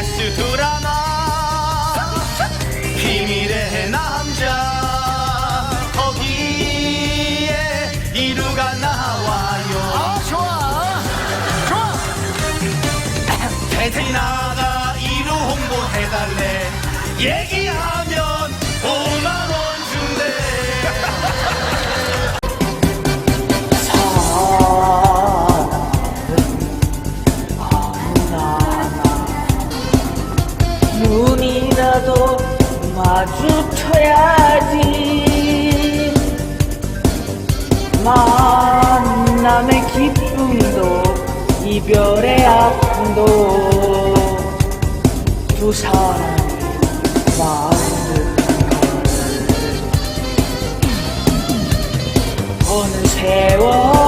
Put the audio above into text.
KBS 드라마. 비밀의 남자. 거기에 이루가 나와요. 아 좋아. 좋아. 대진아가 이루 홍보 해달래. 얘기하 눈이라도 마주쳐야지. 만남의 기쁨도 이별의 아픔도 두 사람의 마음을 어느 세월